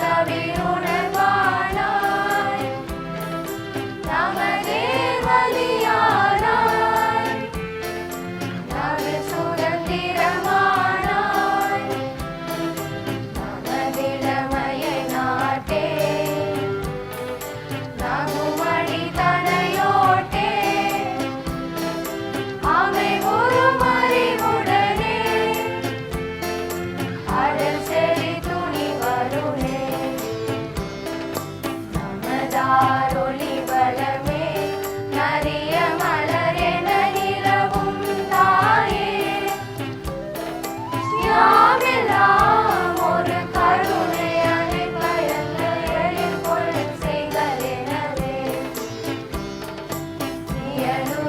தவி உணர்வானாய் நாங்கள் Yeah.